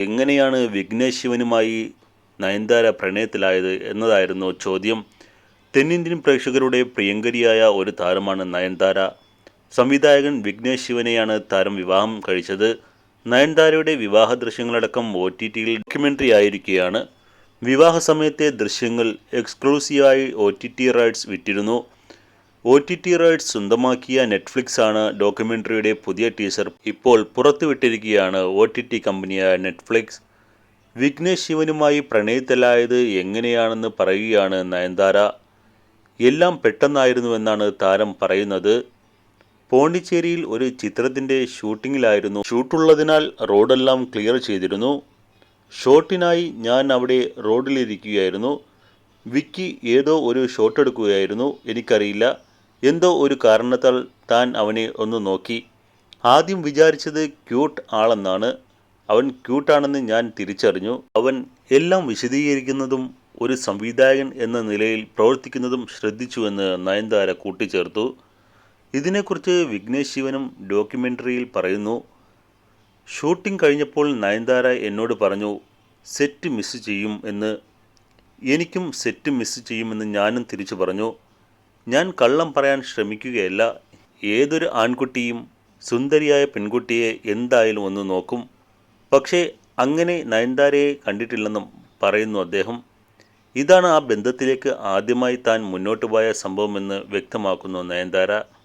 എങ്ങനെയാണ് വിഘ്നേഷ് ശിവനുമായി നയൻതാര പ്രണയത്തിലായത് എന്നതായിരുന്നു ചോദ്യം. തെന്നിന്ത്യൻ പ്രേക്ഷകരുടെ പ്രിയങ്കരിയായ ഒരു താരമാണ് നയൻതാര. സംവിധായകൻ വിഘ്നേഷ് ശിവനെയാണ് താരം വിവാഹം കഴിച്ചത്. നയൻതാരയുടെ വിവാഹ ദൃശ്യങ്ങളടക്കം ഒ ടി ടിയിൽ ഡോക്യുമെന്ററി ആയിരിക്കുകയാണ്. വിവാഹ സമയത്തെ ദൃശ്യങ്ങൾ എക്സ്ക്ലൂസീവായി ഒ ടി ടി റൈറ്റ്സ് വിറ്റിരുന്നു. ഒ ടി ടി റൈറ്റ്സ് സ്വന്തമാക്കിയ നെറ്റ്ഫ്ലിക്സ് ആണ് ഡോക്യുമെന്ററിയുടെ പുതിയ ടീസർ. ഇപ്പോൾ പുറത്തുവിട്ടിരിക്കുകയാണ് ഒ ടി ടി കമ്പനിയായ നെറ്റ്ഫ്ലിക്സ്. വിഘ്നേഷ് ശിവനുമായി പ്രണയത്തിലായത് എങ്ങനെയാണെന്ന് പറയുകയാണ് നയൻതാര. എല്ലാം പെട്ടെന്നായിരുന്നുവെന്നാണ് താരം പറയുന്നത്. പോണ്ടിച്ചേരിയിൽ ഒരു ചിത്രത്തിന്റെ ഷൂട്ടിങ്ങിലായിരുന്നു. ഷൂട്ടുള്ളതിനാൽ റോഡെല്ലാം ക്ലിയർ ചെയ്തിരുന്നു. ഷോട്ടിനായി ഞാൻ അവിടെ റോഡിലിരിക്കുകയായിരുന്നു. വിക്കി ഏതോ ഒരു ഷോട്ട് എടുക്കുകയായിരുന്നു എനിക്കറിയില്ല. എന്തോ ഒരു കാരണത്താൽ താൻ അവനെ ഒന്ന് നോക്കി. ആദ്യം വിചാരിച്ചത് ക്യൂട്ട് ആളെന്നാണ്. അവൻ ക്യൂട്ടാണെന്ന് ഞാൻ തിരിച്ചറിഞ്ഞു. അവൻ എല്ലാം വിശദീകരിക്കുന്നതും ഒരു സംവിധായകൻ എന്ന നിലയിൽ പ്രവർത്തിക്കുന്നതും ശ്രദ്ധിച്ചുവെന്ന് നയൻതാര കൂട്ടിച്ചേർത്തു. ഇതിനെക്കുറിച്ച് വിഘ്നേഷ് ശിവനും ഡോക്യുമെന്ററിയിൽ പറയുന്നു. ഷൂട്ടിംഗ് കഴിഞ്ഞപ്പോൾ നയൻതാര എന്നോട് പറഞ്ഞു സെറ്റ് മിസ് ചെയ്യും എന്ന്. എനിക്കും സെറ്റ് മിസ് ചെയ്യുമെന്ന് ഞാനും തിരിച്ചു പറഞ്ഞു. ഞാൻ കള്ളം പറയാൻ ശ്രമിക്കുകയല്ല. ഏതൊരു ആൺകുട്ടിയും സുന്ദരിയായ പെൺകുട്ടിയെ എന്തായാലും ഒന്ന് നോക്കും. പക്ഷേ അങ്ങനെ നയൻതാരയെ കണ്ടിട്ടില്ലെന്നും പറയുന്നു അദ്ദേഹം. ഇതാണ് ആ ബന്ധത്തിലേക്ക് ആദ്യമായി താൻ മുന്നോട്ട് പോയ സംഭവമെന്ന് വ്യക്തമാക്കുന്നു നയൻതാര.